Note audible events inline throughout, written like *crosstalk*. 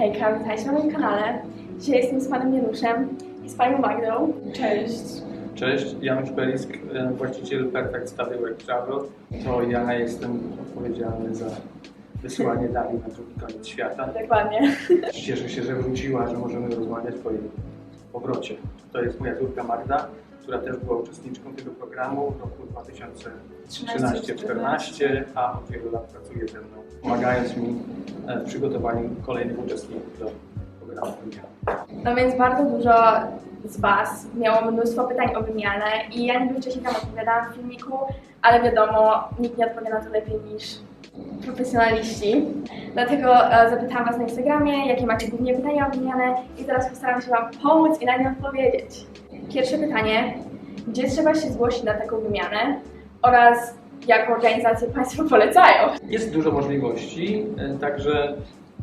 Hejka, witajcie na moim kanale. Dzisiaj jestem z panem Januszem i z panią Magdą. Cześć. Cześć, Janusz Belisk, e, właściciel Perfect Study Work Travel. To ja jestem odpowiedzialny za wysyłanie Dali na drugi koniec świata. Dokładnie. Cieszę się, że wróciła, że możemy rozmawiać po jej powrocie. To jest moja córka Magda, która też była uczestniczką tego programu w roku 2013-2014, a od wielu lat pracuje ze mną, pomagając mi e, w przygotowaniu kolejnych uczestników do programu. No więc bardzo dużo z was miało mnóstwo pytań o wymianę i ja niby wcześniej tam odpowiadałam w filmiku, ale wiadomo, nikt nie odpowie na to lepiej niż profesjonaliści. Dlatego e, zapytałam was na Instagramie, jakie macie głównie pytania o wymianę i teraz postaram się wam pomóc i na nie odpowiedzieć. Pierwsze pytanie, gdzie trzeba się zgłosić na taką wymianę oraz jaką organizację państwo polecają? Jest dużo możliwości, e, także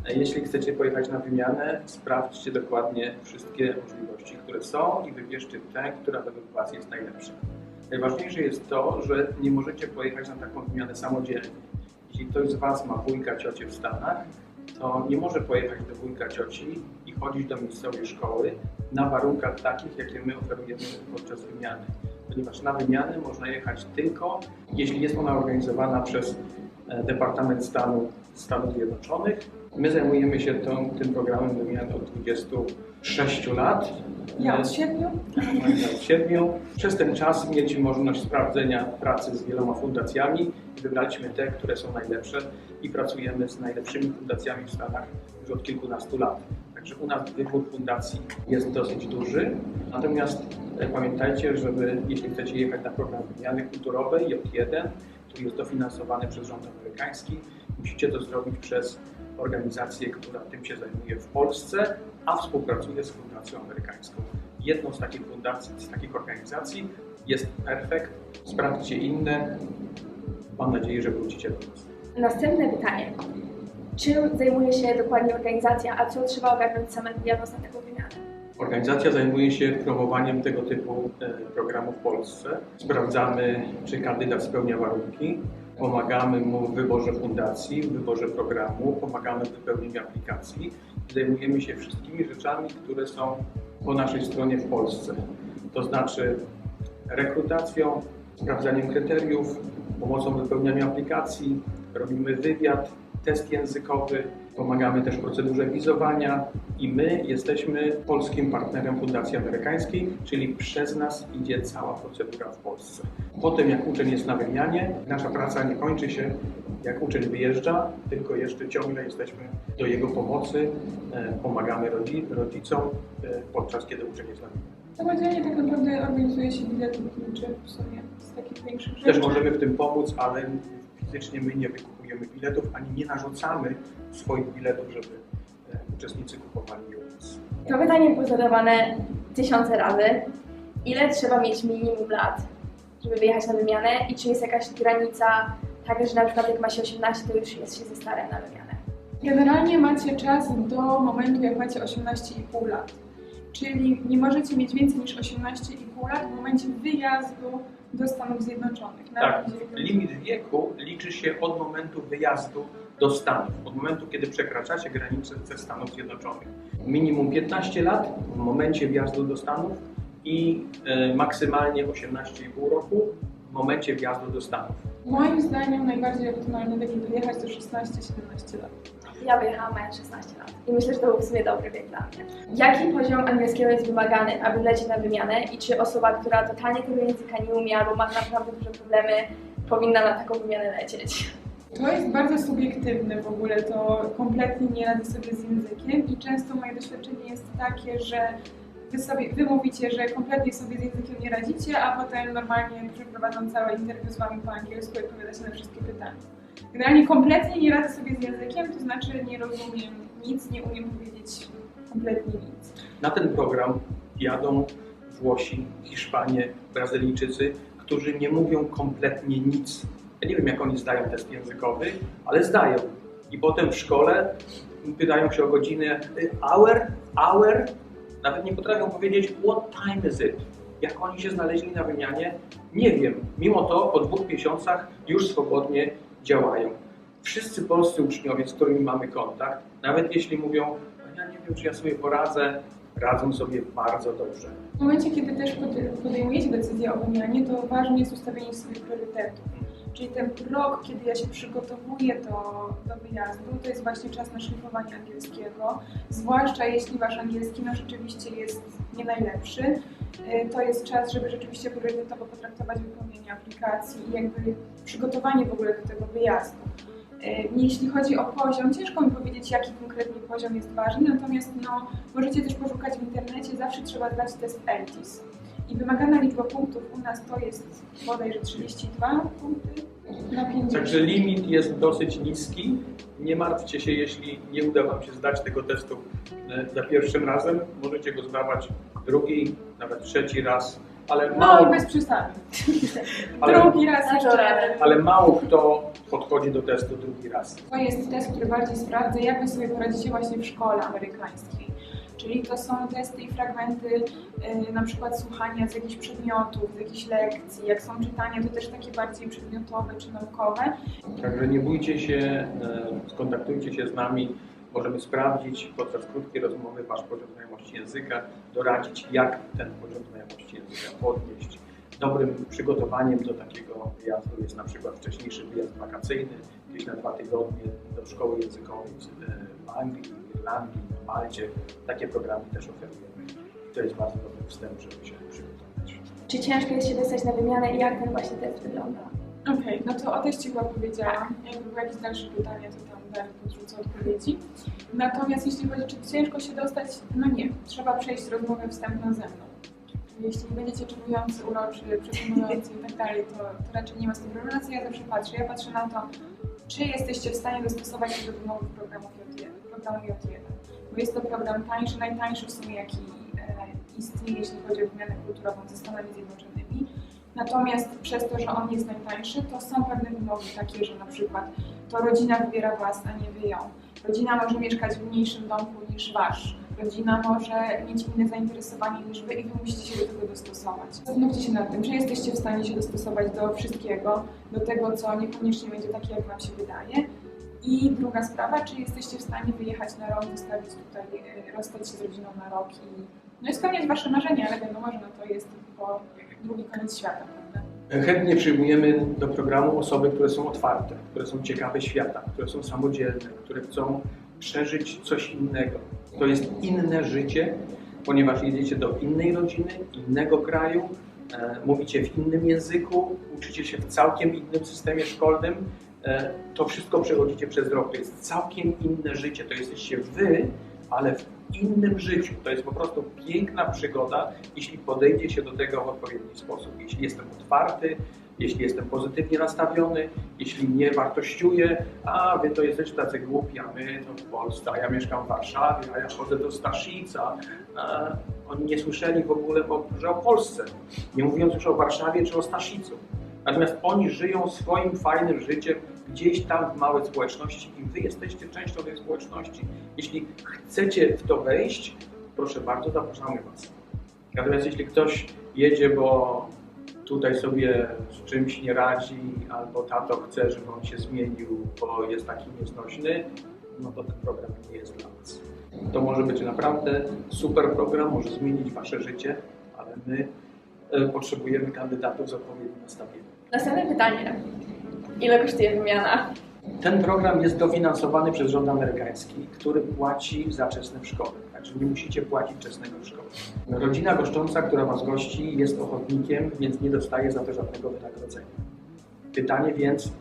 e, jeśli chcecie pojechać na wymianę, sprawdźcie dokładnie wszystkie możliwości, które są i wybierzcie tę, która według Was jest najlepsza. Najważniejsze jest to, że nie możecie pojechać na taką wymianę samodzielnie. Jeśli ktoś z Was ma wujka, ciocię w Stanach, to nie może pojechać do wujka, cioci chodzić do miejscowej szkoły na warunkach takich, jakie my oferujemy podczas wymiany. Ponieważ na wymianę można jechać tylko, jeśli jest ona organizowana przez e, Departament Stanu Stanów Zjednoczonych. My zajmujemy się tą, tym programem wymiany od 26 lat. Ja od siedmiu? Od 7. Przez ten czas mieliśmy możliwość sprawdzenia pracy z wieloma fundacjami wybraliśmy te, które są najlepsze i pracujemy z najlepszymi fundacjami w Stanach już od kilkunastu lat. Także u nas wybór fundacji jest dosyć duży. Natomiast e, pamiętajcie, żeby jeśli chcecie jechać na program wymiany kulturowej J1, który jest dofinansowany przez rząd amerykański, musicie to zrobić przez organizację, która tym się zajmuje w Polsce, a współpracuje z Fundacją Amerykańską. Jedną z takich fundacji, z takich organizacji jest Perfect. Sprawdźcie inne. Mam nadzieję, że wrócicie do nas. Następne pytanie. Czym zajmuje się dokładnie organizacja, a co trzeba ogarnąć samemu jadąc na taką wymianę? Organizacja zajmuje się promowaniem tego typu e, programu w Polsce. Sprawdzamy, czy kandydat spełnia warunki, pomagamy mu w wyborze fundacji, w wyborze programu, pomagamy w wypełnieniu aplikacji. Zajmujemy się wszystkimi rzeczami, które są po naszej stronie w Polsce. To znaczy rekrutacją, sprawdzaniem kryteriów, pomocą w wypełnianiu aplikacji, robimy wywiad, test językowy, pomagamy też w procedurze wizowania i my jesteśmy polskim partnerem Fundacji Amerykańskiej, czyli przez nas idzie cała procedura w Polsce. Potem jak uczeń jest na wymianie, nasza praca nie kończy się jak uczeń wyjeżdża, tylko jeszcze ciągle jesteśmy do jego pomocy, e, pomagamy rodzi- rodzicom e, podczas kiedy uczeń jest na wymianie. Samodzielnie tak naprawdę organizuje się bilety lotnicze w sumie z takich większych rzeczy. Też możemy w tym pomóc, ale fizycznie my nie wykupujemy biletów, ani nie narzucamy swoich biletów, żeby e, uczestnicy kupowali u nas. To pytanie było zadawane tysiące razy. Ile trzeba mieć minimum lat, żeby wyjechać na wymianę i czy jest jakaś granica taka, że na przykład jak ma się 18, to już jest się ze starym na wymianę? Generalnie macie czas do momentu, jak macie 18,5 lat. Czyli nie możecie mieć więcej niż 18,5 lat w momencie wyjazdu do Stanów Zjednoczonych. Tak, limit wieku liczy się od momentu wyjazdu do Stanów, od momentu, kiedy przekraczacie granicę ze Stanów Zjednoczonych. Minimum 15 lat w momencie wjazdu do Stanów i e, maksymalnie 18,5 roku w momencie wjazdu do Stanów. Moim zdaniem najbardziej wiek, żeby jechać to 16-17 lat. Ja wyjechałam mając 16 lat i myślę, że to był w sumie dobry wiek dla mnie. Jaki poziom angielskiego jest wymagany, aby lecieć na wymianę i czy osoba, która totalnie tego języka nie umie albo ma naprawdę duże problemy, powinna na taką wymianę lecieć? To jest bardzo subiektywne w ogóle, to kompletnie nie radzę sobie z językiem i często moje doświadczenie jest takie, że wy, sobie, wy mówicie, że kompletnie sobie z językiem nie radzicie, a potem normalnie przeprowadzą całe interwiu z wami po angielsku i odpowiadacie na wszystkie pytania. Generalnie kompletnie nie radzę sobie z językiem, to znaczy nie rozumiem nic, nie umiem powiedzieć kompletnie nic. Na ten program jadą Włosi, Hiszpanie, Brazylijczycy, którzy nie mówią kompletnie nic. Ja nie wiem, jak oni zdają test językowy, ale zdają. I potem w szkole pytają się o godzinę y, hour, hour, nawet nie potrafią powiedzieć what time is it. Jak oni się znaleźli na wymianie, nie wiem. Mimo to po dwóch miesiącach już swobodnie działają. Wszyscy polscy uczniowie, z którymi mamy kontakt, nawet jeśli mówią wiem, czy ja sobie poradzę. Radzą sobie bardzo dobrze. W momencie, kiedy też pod- podejmujecie decyzję o wymianie, to ważne jest ustawienie sobie priorytetów. Czyli ten rok, kiedy ja się przygotowuję do, do wyjazdu, to jest właśnie czas na szlifowanie angielskiego. Zwłaszcza jeśli wasz angielski no, rzeczywiście jest nie najlepszy, to jest czas, żeby rzeczywiście priorytetowo potraktować wypełnienie aplikacji i jakby przygotowanie w ogóle do tego wyjazdu. Y, Jeśli chodzi o poziom, ciężko mi powiedzieć, jaki konkretnie poziom jest ważny, natomiast no, możecie też poszukać w internecie, zawsze trzeba zdać test ELTIS. I wymagana liczba punktów u nas to jest bodajże 32 punkty na 50. Także limit jest dosyć niski. Nie martwcie się, jeśli nie uda Wam się zdać tego testu e, za pierwszym razem. Możecie go zdawać drugi, nawet trzeci raz, ale No mało, i bez *laughs* ale, Drugi raz jeszcze ale mało kto podchodzi do testu drugi raz. To jest test, który bardziej sprawdza, jak wy sobie poradzicie właśnie w szkole amerykańskiej. Czyli to są testy i fragmenty y, na przykład słuchania z jakichś przedmiotów, z jakichś lekcji. Jak są czytania, to też takie bardziej przedmiotowe czy naukowe. Także nie bójcie się, e, skontaktujcie się z nami. Możemy sprawdzić podczas krótkiej rozmowy Wasz poziom znajomości języka, doradzić, jak ten poziom znajomości języka podnieść. Dobrym przygotowaniem do takiego wyjazdu jest na przykład wcześniejszy wyjazd wakacyjny, gdzieś na dwa tygodnie do szkoły językowej w e, Anglii, w Irlandii, w Malcie. Takie programy też oferujemy. To jest bardzo dobry wstęp, żeby się przygotować. Czy ciężko jest się dostać na wymianę i jak ten właśnie test wygląda? Okej, no to o teście chyba powiedziałam. Jakby były jakieś dalsze pytania, to tam podrzucę odpowiedzi. Natomiast jeśli chodzi, czy ciężko się dostać, no nie. Trzeba przejść rozmowę wstępną ze mną. Czyli Jeśli będziecie czemujący, uroczy, przekonujący i tak dalej, to, to raczej nie ma z tym problemu. Ja zawsze patrzę? Ja patrzę na to, czy jesteście w stanie dostosować się do wymogów programu J1, programu J1. Bo jest to program tańszy, najtańszy w sumie jaki e, istnieje, jeśli chodzi o wymianę kulturową ze Stanami Zjednoczonymi. Natomiast przez to, że on jest najtańszy, to są pewne wymogi takie, że na przykład to rodzina wybiera was, a nie wy ją. Rodzina może mieszkać w mniejszym domku niż wasz. Rodzina może mieć inne zainteresowanie niż wy i wy musicie się do tego dostosować. Zastanówcie się nad tym, czy jesteście w stanie się dostosować do wszystkiego, do tego, co niekoniecznie będzie takie, jak wam się wydaje. I druga sprawa, czy jesteście w stanie wyjechać na rok, wystawić tutaj, e, rozstać się z rodziną na rok i, no i spełniać wasze marzenia, ale wiadomo, że no to jest tylko drugi koniec świata? Chętnie przyjmujemy do programu osoby, które są otwarte, które są ciekawe świata, które są samodzielne, które chcą przeżyć coś innego. To jest inne życie, ponieważ jedziecie do innej rodziny, innego kraju, e, mówicie w innym języku, uczycie się w całkiem innym systemie szkolnym. E, to wszystko przechodzicie przez rok. To jest całkiem inne życie. To jesteście wy, ale w innym życiu. To jest po prostu piękna przygoda, jeśli podejdzie się do tego w odpowiedni sposób. Jeśli jestem otwarty, jeśli jestem pozytywnie nastawiony, jeśli nie wartościuję, a wy to jesteście tacy głupi, a my to w Polsce, a ja mieszkam w Warszawie, a ja chodzę do Staszica. A oni nie słyszeli w ogóle że o Polsce, nie mówiąc już o Warszawie czy o Staszicu. Natomiast oni żyją swoim fajnym życiem gdzieś tam w małej społeczności i wy jesteście częścią tej społeczności. Jeśli chcecie w to wejść, proszę bardzo, zapraszamy Was. Natomiast jeśli ktoś jedzie, bo tutaj sobie z czymś nie radzi, albo tato chce, żeby on się zmienił, bo jest taki nieznośny, no to ten program nie jest dla Was. To może być naprawdę super program, może zmienić Wasze życie, ale my e, potrzebujemy kandydatów z odpowiednim nastawieniem. Następne pytanie. Ile kosztuje wymiana? Ten program jest dofinansowany przez rząd amerykański, który płaci za czesne w szkole. Także nie musicie płacić czesnego w. Rodzina goszcząca, która Was gości, jest ochotnikiem, więc nie dostaje za to żadnego wynagrodzenia. Pytanie więc,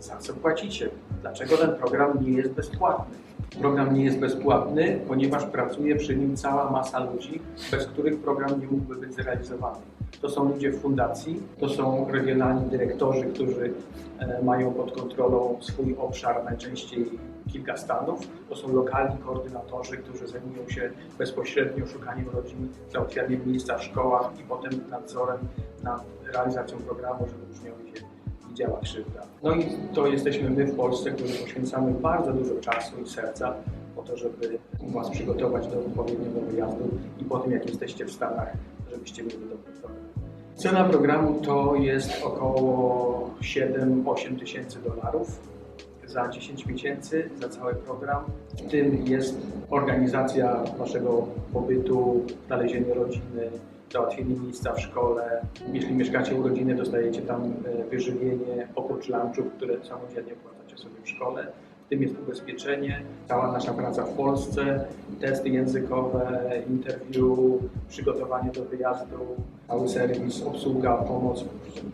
za co płacicie? Dlaczego ten program nie jest bezpłatny? Program nie jest bezpłatny, ponieważ pracuje przy nim cała masa ludzi, bez których program nie mógłby być zrealizowany. To są ludzie w fundacji, to są regionalni dyrektorzy, którzy e, mają pod kontrolą swój obszar, najczęściej kilka stanów. To są lokalni koordynatorzy, którzy zajmują się bezpośrednio szukaniem rodzin, załatwianiem miejsca w szkołach i potem nadzorem nad realizacją programu, żeby uczniowi się działa krzywda. No i to jesteśmy my w Polsce, którzy poświęcamy bardzo dużo czasu i serca po to, żeby Was przygotować do odpowiedniego wyjazdu i po tym, jak jesteście w Stanach, żebyście mieli program. Cena programu to jest około 7-8 tysięcy dolarów za 10 miesięcy, za cały program. W tym jest organizacja waszego pobytu, znalezienie rodziny, załatwienie miejsca w szkole. Jeśli mieszkacie u rodziny, dostajecie tam e, wyżywienie, oprócz lunchów, które samodzielnie opłacacie sobie w szkole. Tym jest ubezpieczenie, cała nasza praca w Polsce, testy językowe, interview, przygotowanie do wyjazdu, cały serwis, obsługa, pomoc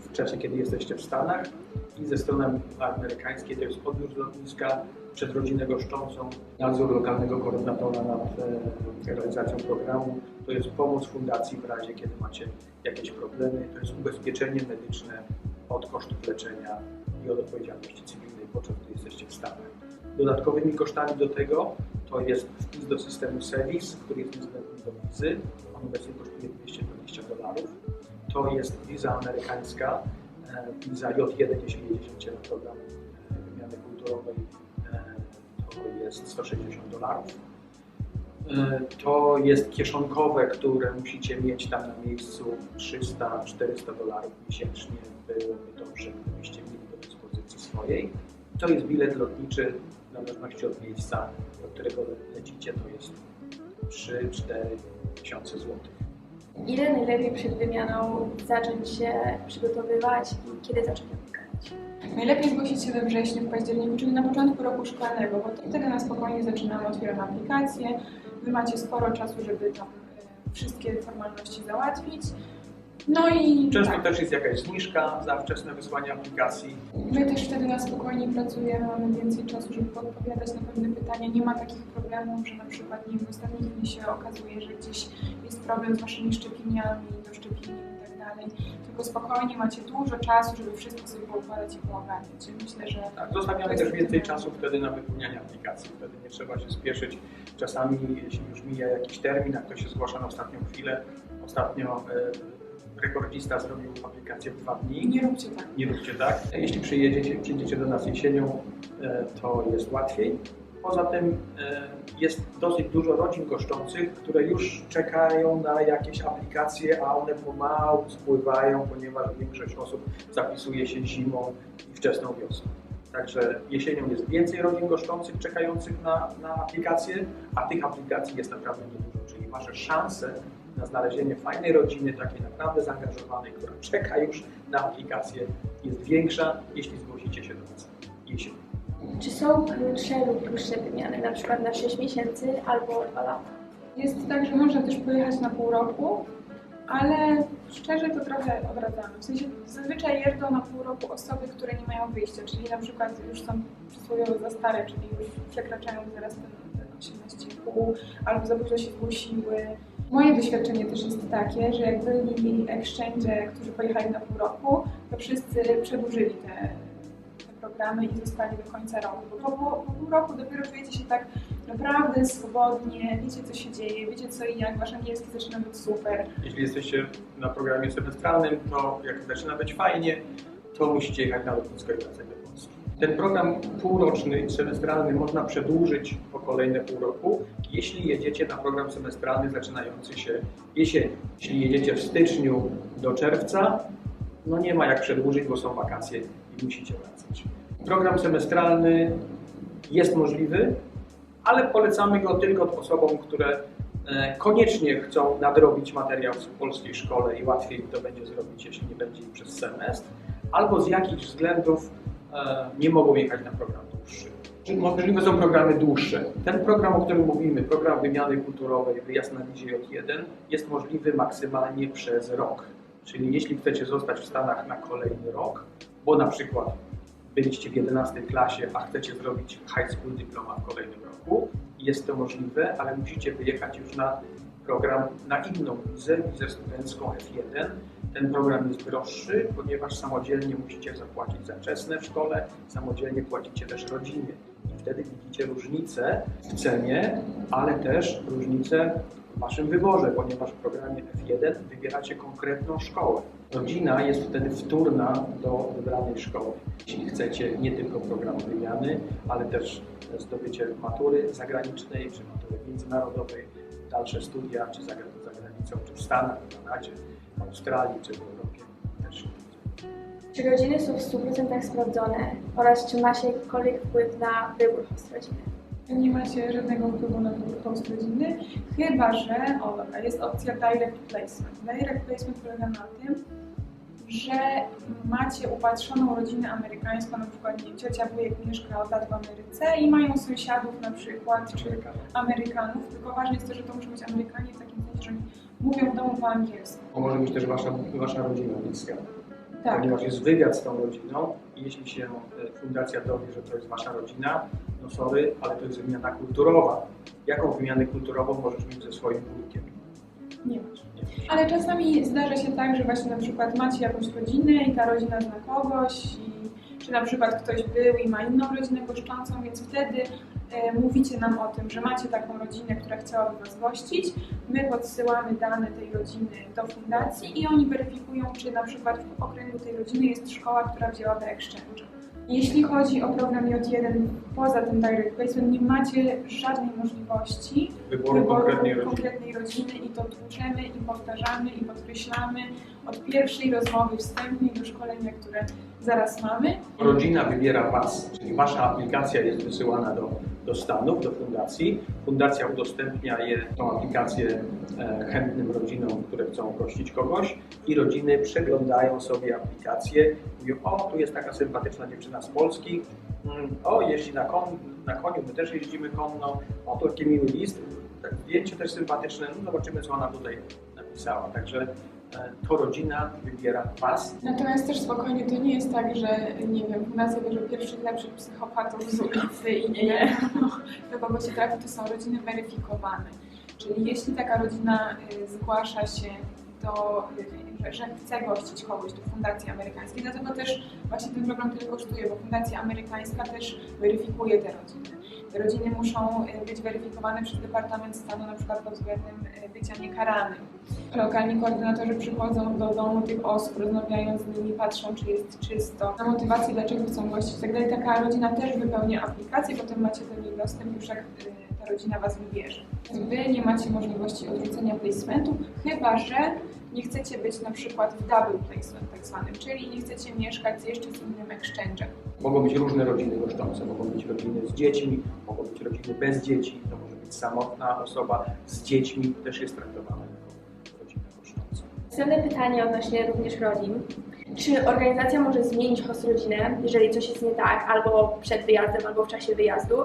w czasie, kiedy jesteście w Stanach. I ze strony amerykańskiej to jest odbiór z lotniska, przez rodzinę goszczącą, nadzór lokalnego koordynatora nad e, realizacją programu. To jest pomoc fundacji w razie, kiedy macie jakieś problemy. To jest ubezpieczenie medyczne od kosztów leczenia i od odpowiedzialności cywilnej, podczas gdy jesteście w Stanach. Dodatkowymi kosztami do tego to jest wpis do systemu SEVIS, który jest niezbędny do wizy. On obecnie kosztuje 220 dolarów. To jest wiza amerykańska, e, wiza J1, jeśli jedziecie na program e, wymiany kulturowej, e, to jest 160 dolarów. To jest kieszonkowe, które musicie mieć tam na miejscu 300-400 dolarów miesięcznie. Byłoby dobrze, gdybyście mieli do dyspozycji swojej. To jest bilet lotniczy, w zależności od miejsca, do którego lecicie, to jest 3-4 tysiące złotych. Ile najlepiej przed wymianą zacząć się przygotowywać i kiedy zacząć aplikować? Najlepiej zgłosić się we wrześniu, w październiku, czyli na początku roku szkolnego, bo to wtedy na spokojnie zaczynamy, otwieramy aplikację. Wy macie sporo czasu, żeby tam e, wszystkie formalności załatwić. No i Często tak, też jest jakaś zniżka za wczesne wysłanie aplikacji. my też wtedy na spokojnie pracujemy, mamy więcej czasu, żeby odpowiadać na pewne pytania. Nie ma takich problemów, że na przykład nie w ostatniej chwili się okazuje, że gdzieś jest problem z waszymi szczepieniami, doszczepieniem i tak dalej. Tylko spokojnie macie dużo czasu, żeby wszystko sobie poukładać i poogarniać. Myślę, że Tak, zostawiamy też więcej czasu wtedy na wypełnianie aplikacji. Wtedy nie trzeba się spieszyć. Czasami, jeśli już mija jakiś termin, a ktoś się zgłasza na ostatnią chwilę, ostatnio e, rekordzista zrobił aplikację w dwa dni. nie róbcie tak. Nie róbcie tak. Jeśli przyjedziecie, do nas jesienią, e, to jest łatwiej. Poza tym e, jest dosyć dużo rodzin goszczących, które już czekają na jakieś aplikacje, a one pomału spływają, ponieważ większość osób zapisuje się zimą i wczesną wiosną. Także jesienią jest więcej rodzin goszczących czekających na, na aplikacje, a tych aplikacji jest naprawdę niedużo. Czyli wasze szanse na znalezienie fajnej rodziny, takiej naprawdę zaangażowanej, która czeka już na aplikację, jest większa, jeśli zgłosicie się do nas jesienią. Czy są krótsze lub dłuższe wymiany, na przykład na 6 miesięcy albo 2 lata? Jest tak, że można też pojechać na pół roku, ale szczerze to trochę odradzamy. W sensie zazwyczaj jeżdżą na pół roku osoby, które nie mają wyjścia, czyli na przykład już są przysłowiowo za stare, czyli już przekraczają zaraz ten, ten 18,5 albo za dużo się zgłosiły. Moje doświadczenie też jest takie, że jak byli exchange, którzy pojechali na pół roku, to wszyscy przedłużyli te, te programy i zostali do końca roku. Bo po, po, pół roku dopiero czujecie się tak naprawdę swobodnie, wiecie co się dzieje, wiecie co i jak, wasz angielski zaczyna być super. Jeśli jesteście na programie semestralnym, to jak zaczyna być fajnie, to musicie jechać na lotnisko i wracać. Ten program półroczny, semestralny można przedłużyć o kolejne pół roku, jeśli jedziecie na program semestralny zaczynający się jesienią. Jeśli jedziecie w styczniu do czerwca, no nie ma jak przedłużyć, bo są wakacje i musicie wracać. Program semestralny jest możliwy, ale polecamy go tylko osobom, które e, koniecznie chcą nadrobić materiał w polskiej szkole i łatwiej to będzie zrobić, jeśli nie będzie przez semestr, albo z jakichś względów nie mogą jechać na program dłuższy. Czy Możliwe są programy dłuższe. Ten program, o którym mówimy, program wymiany kulturowej, wyjazd na wizie J1, jest możliwy maksymalnie przez rok. Czyli jeśli chcecie zostać w Stanach na kolejny rok, bo na przykład byliście w 11 klasie, a chcecie zrobić high school dyploma w kolejnym roku, jest to możliwe, ale musicie wyjechać już na program, na inną wizę, wizę studencką F1. Ten program jest droższy, ponieważ samodzielnie musicie zapłacić za czesne w szkole, samodzielnie płacicie też rodzinie. I wtedy widzicie różnicę w cenie, ale też różnicę w waszym wyborze, ponieważ w programie F1 wybieracie konkretną szkołę. Rodzina jest wtedy wtórna do wybranej szkoły. Jeśli chcecie nie tylko program wymiany, ale też zdobycie matury zagranicznej czy matury międzynarodowej, dalsze studia, czy za, za granicą, czy w Stanach, w Kanadzie, Australii, czy w Europie, też Czy rodziny są w 100% sprawdzone oraz czy ma się jakikolwiek wpływ na wybór host rodziny? Nie ma się żadnego wpływu na wybór host rodziny, chyba że, o jest opcja direct placement. Direct placement polega na tym, że macie upatrzoną rodzinę amerykańską, na przykład nie, ciocia, wujek mieszka od lat w Ameryce i mają sąsiadów na przykład, czy Amerykanów, tylko ważne jest to, że to muszą być Amerykanie w takim sensie, że oni mówią w domu po angielsku. To może być też wasza, wasza rodzina bliska. Tak. Ponieważ jest wywiad z tą rodziną i jeśli się e, fundacja dowie, że to jest wasza rodzina, no sorry, ale to jest wymiana kulturowa. Jaką wymianę kulturową możesz mieć ze swoim wujkiem? Nie masz. Ale czasami zdarza się tak, że właśnie na przykład macie jakąś rodzinę i ta rodzina zna kogoś i czy na przykład ktoś był i ma inną rodzinę goszczącą, więc wtedy mówicie nam o tym, że macie taką rodzinę, która chciałaby Was gościć. My podsyłamy dane tej rodziny do fundacji i oni weryfikują, czy na przykład w okręgu tej rodziny jest szkoła, która wzięłaby exchange. Jeśli chodzi o program J1, poza tym direct placement, nie macie żadnej możliwości Wyboru konkretnej rodziny. konkretnej rodziny i to tłuczemy i powtarzamy i podkreślamy od pierwszej rozmowy wstępnej do szkolenia, które zaraz mamy. Rodzina wybiera Was, czyli Wasza aplikacja jest wysyłana do, do Stanów, do fundacji. Fundacja udostępnia je, tą aplikację e, chętnym rodzinom, które chcą gościć kogoś i rodziny przeglądają sobie aplikację, mówią, o, tu jest taka sympatyczna dziewczyna z Polski, mm, o, jeździ na, kon, na koniu, my też jeździmy konno, o, to jaki miły list, tak, zdjęcie też sympatyczne, no zobaczymy, co ona tutaj napisała. Także to rodzina wybiera Was, Natomiast też spokojnie, to nie jest tak, że nie wiem, fundacja bierze pierwszych lepszych psychopatów z ulicy i nie, nie. do kogo się trafi, to są rodziny weryfikowane. Czyli jeśli taka rodzina y, zgłasza się do, że, że chce gościć kogoś do fundacji amerykańskiej, dlatego też właśnie ten program tyle kosztuje, bo fundacja amerykańska też weryfikuje te rodziny. Rodziny muszą y, być weryfikowane przez Departament Stanu na przykład pod względem y, bycia niekaranym. Lokalni koordynatorzy przychodzą do domu tych osób, rozmawiają z nimi, patrzą, czy jest czysto, na motywację, dlaczego chcą gościć itd. Taka rodzina też wypełnia aplikację, potem macie do niej dostęp już jak y, ta rodzina Was wybierze. Wy nie macie możliwości odrzucenia placementu, chyba że nie chcecie być na przykład w double placement tak zwanym, czyli nie chcecie mieszkać jeszcze z innym exchange'em. Mogą być różne rodziny goszczące, mogą być rodziny z dziećmi, mogą być rodziny bez dzieci, to może być samotna osoba z dziećmi, też jest traktowana jako rodzina goszcząca. Następne pytanie odnośnie również rodzin. Czy organizacja może zmienić host rodzinę, jeżeli coś jest nie tak, albo przed wyjazdem, albo w czasie wyjazdu?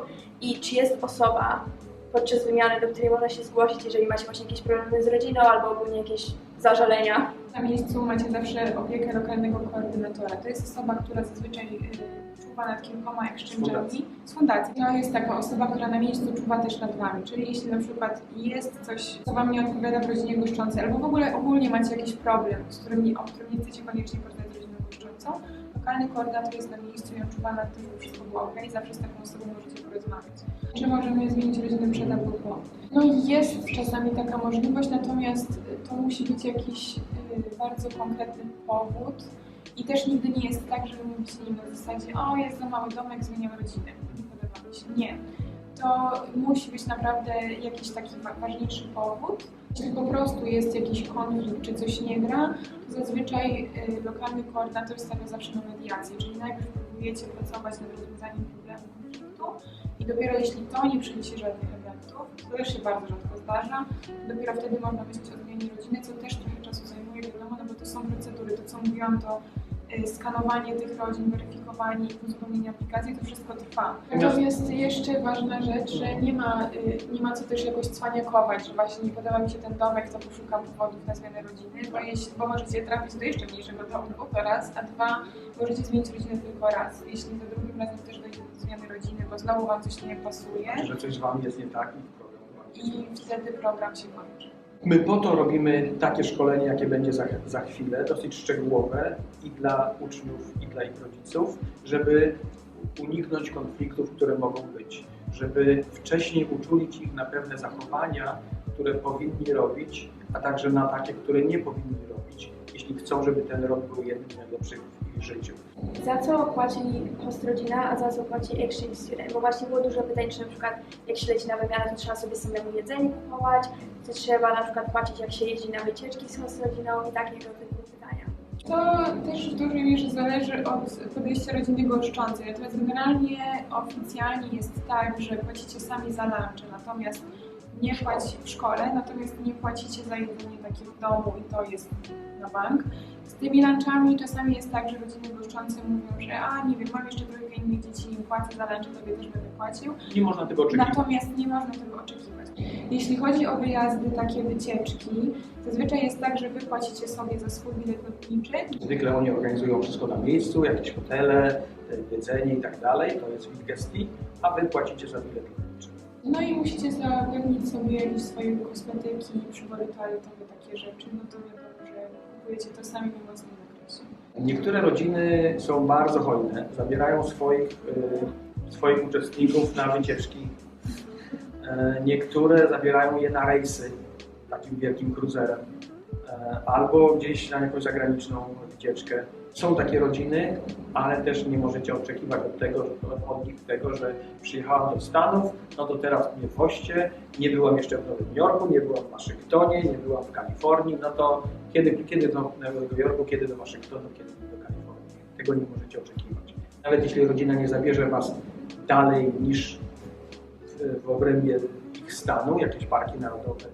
I czy jest osoba podczas wymiany, do której można się zgłosić, jeżeli macie właśnie jakieś problemy z rodziną, albo ogólnie jakieś zażalenia? Na miejscu macie zawsze opiekę lokalnego koordynatora. To jest osoba, która zazwyczaj y, czuwa nad kilkoma exchange'ami z fundacji. To jest taka osoba, która na miejscu czuwa też nad wami. Czyli jeśli na przykład jest coś, co wam nie odpowiada w rodzinie goszczącej, albo w ogóle ogólnie macie jakiś problem, z którym nie, o którym nie chcecie koniecznie porozmawiać z rodziną goszczącą, lokalny koordynator jest na miejscu i on czuwa tym, żeby wszystko było ok. Zawsze z taką osobą możecie porozmawiać. Czy możemy zmienić rodzinę przed albo? No i jest czasami taka możliwość, natomiast to musi być jakiś y, bardzo konkretny powód. I też nigdy nie jest tak, że wy mówicie im na zasadzie o, jest za mały domek, zmieniam rodzinę. Nie. To musi być naprawdę jakiś taki wa- ważniejszy powód. Jeśli po prostu jest jakiś konflikt, czy coś nie gra, to zazwyczaj y, lokalny koordynator stawia zawsze na mediację, czyli najpierw próbujecie pracować nad rozwiązaniem problemu konfliktu i dopiero jeśli to nie przyniesie żadnych efektów, to też się bardzo rzadko zdarza, dopiero wtedy można myśleć o zmianie rodziny, co też trochę czasu zajmuje, wiadomo, no bo to są procedury, to co mówiłam, to skanowanie tych rodzin, weryfikowanie i uzupełnienie aplikacji, to wszystko trwa. Natomiast jeszcze ważna rzecz, że nie ma, y, nie ma co też jakoś cwaniakować, że właśnie nie podoba mi się ten domek, to poszukam powodów na zmianę rodziny, bo, jeśli, bo możecie trafić do jeszcze mniejszego domku, to raz, a dwa, możecie zmienić rodzinę tylko raz. Jeśli za drugim razem też dojdzie do zmiany rodziny, bo znowu Wam coś nie pasuje Że coś z Wami jest nie tak i program wam i wtedy program się kończy. My po to robimy takie szkolenie, jakie będzie za, za chwilę, dosyć szczegółowe i dla uczniów, i dla ich rodziców, żeby uniknąć konfliktów, które mogą być, żeby wcześniej uczulić ich na pewne zachowania, które powinni robić, a także na takie, które nie powinni robić, jeśli chcą, żeby ten rok był jednym z najlepszych w ich życiu. Za co płaci host rodzina, a za co płaci exchange student? Bo właśnie było dużo pytań, czy na przykład jak się leci na wymianę, to trzeba sobie samemu jedzenie kupować, czy trzeba na przykład płacić jak się jeździ na wycieczki z host rodziną i takiego typu pytania. To też w dużej mierze zależy od podejścia rodziny goszczącej. Natomiast generalnie oficjalnie jest tak, że płacicie sami za lunche, natomiast nie płaci w szkole, natomiast nie płacicie za jedzenie takie w domu i to jest na bank. Z tymi lunchami czasami jest tak, że rodziny goszczące mówią, że a nie wiem, mam jeszcze trójkę innych dzieci, płacę za lunch, tobie też będę płacił. Nie można tego oczekiwać. Natomiast nie można tego oczekiwać. Jeśli chodzi o wyjazdy, takie wycieczki, zazwyczaj jest tak, że wy płacicie sobie za swój bilet lotniczy. Zwykle oni organizują wszystko na miejscu, jakieś hotele, jedzenie i tak dalej, to jest w ich gestii, a wy płacicie za bilet lotniczy. No i musicie zapewnić sobie jakieś swoje kosmetyki, przybory toaletowe, takie rzeczy. No to wiadomo, że kupujecie to sami we własnym zakresie. Niektóre rodziny są bardzo hojne, zabierają swoich, e, swoich uczestników na wycieczki. E, Niektóre zabierają je na rejsy takim wielkim kruzerem e, albo gdzieś na jakąś zagraniczną wycieczkę. Są takie rodziny, ale też nie możecie oczekiwać od, tego, od nich tego, że przyjechałam do Stanów, no to teraz mnie woźcie, nie byłam jeszcze w Nowym Jorku, nie byłam w Waszyngtonie, nie byłam w Kalifornii, no to kiedy, kiedy do Nowego Jorku, kiedy do Waszyngtonu, kiedy do Kalifornii. Tego nie możecie oczekiwać. Nawet jeśli rodzina nie zabierze Was dalej niż w, w obrębie ich stanu, jakieś parki narodowe,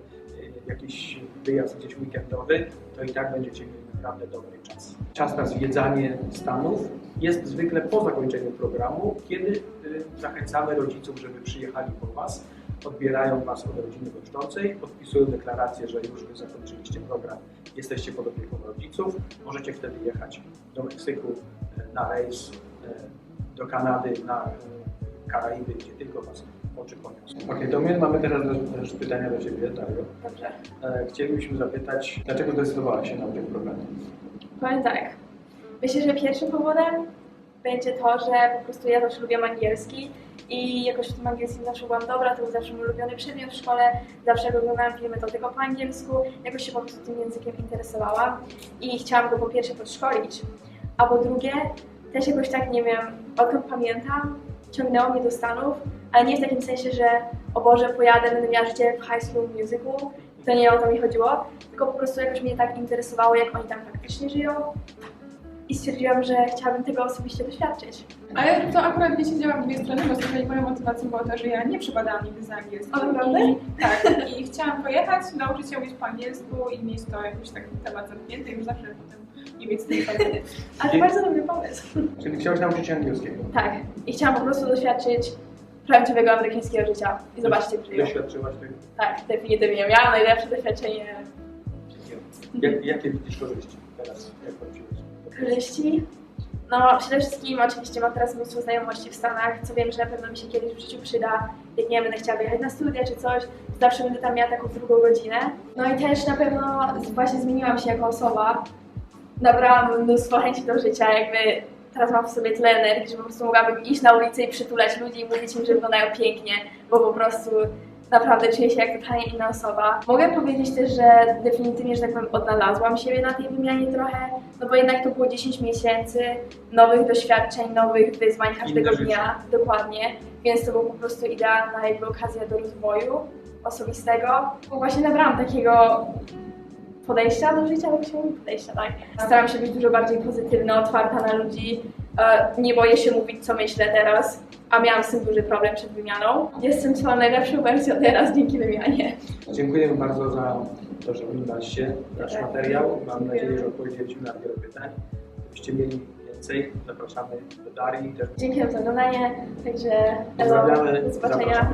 jakiś wyjazd gdzieś weekendowy, to i tak będziecie mieli naprawdę dobry czas. Czas na zwiedzanie Stanów jest zwykle po zakończeniu programu, kiedy y, zachęcamy rodziców, żeby przyjechali po Was, odbierają Was od rodziny goszczącej, podpisują deklarację, że już Wy zakończyliście program, jesteście pod opieką rodziców, możecie wtedy jechać do Meksyku y, na rejs, y, do Kanady na Karaiby, gdzie tylko Was oczy poniosą. Okej, to my mamy teraz też pytania do Ciebie, Dario. Dobrze. E, Chcielibyśmy zapytać, dlaczego zdecydowałaś się na w programie? Powiem tak. Myślę, że pierwszym powodem będzie to, że po prostu ja zawsze lubiłam angielski i jakoś w tym angielskim zawsze byłam dobra, to był zawsze mój ulubiony przedmiot w szkole, zawsze oglądałam filmy to tylko po angielsku, jakoś się po prostu tym językiem interesowałam i chciałam go po pierwsze podszkolić, a po drugie też jakoś tak, nie wiem, odkąd pamiętam, ciągnęło mnie do Stanów, ale nie w takim sensie, że o Boże, pojadę, będę miała życie w High School Musical, to nie o to mi chodziło, tylko po prostu jakoś mnie tak interesowało, jak oni tam faktycznie żyją i stwierdziłam, że chciałabym tego osobiście doświadczyć. Ale to akurat nie siedziałam w dwie strony, bo zwykle moją motywacją było to, że ja nie przebadałam nigdy za angielskim. O, naprawdę? I, tak, i chciałam pojechać, nauczyć się mówić po angielsku i mieć to jakiś taki temat zamknięty i już zawsze potem nie mieć z. Ale to bardzo dobry pomysł. Czyli chciałaś nauczyć się angielskiego? Tak. I chciałam po prostu doświadczyć prawdziwego amerykańskiego życia. I zobaczcie, jak żyją. Doświadczyłaś tego? Tak, definitywnie. Miałam najlepsze doświadczenie Jak, jakie widzisz korzyści teraz, jak wróciłeś? korzyści. No, przede wszystkim oczywiście mam teraz mnóstwo znajomości w Stanach, co wiem, że na pewno mi się kiedyś w życiu przyda. Jak nie będę chciała wyjechać na studia czy coś, zawsze będę tam miała taką drugą godzinę. No i też na pewno właśnie zmieniłam się jako osoba. Nabrałam mnóstwo chęci do życia, jakby teraz mam w sobie tyle energii, że po prostu mogłabym iść na ulicę i przytulać ludzi i mówić im, że wyglądają pięknie, bo po prostu naprawdę czuję się jak totalnie inna osoba. Mogę powiedzieć też, że definitywnie, że tak powiem, odnalazłam siebie na tej wymianie trochę, no bo jednak to było 10 miesięcy nowych doświadczeń, nowych wyzwań każdego Inne życie. dnia, dokładnie, więc to była po prostu idealna jakby okazja do rozwoju osobistego. Bo właśnie nabrałam takiego podejścia do życia, tak się mówi, podejścia, tak. Staram się być dużo bardziej pozytywna, otwarta na ludzi. E, Nie boję się mówić, co myślę teraz, a miałam z tym duży problem przed wymianą. Jestem swoją najlepszą wersją teraz dzięki wymianie. Dziękujemy bardzo za to, że oglądaliście nasz Tak. materiał. Mam nadzieję, że odpowiedzieliśmy na wiele pytań. Gdybyście mieli więcej, zapraszamy do Darii. Dziękuję za oglądanie, także elo, do zobaczenia. zapraszamy.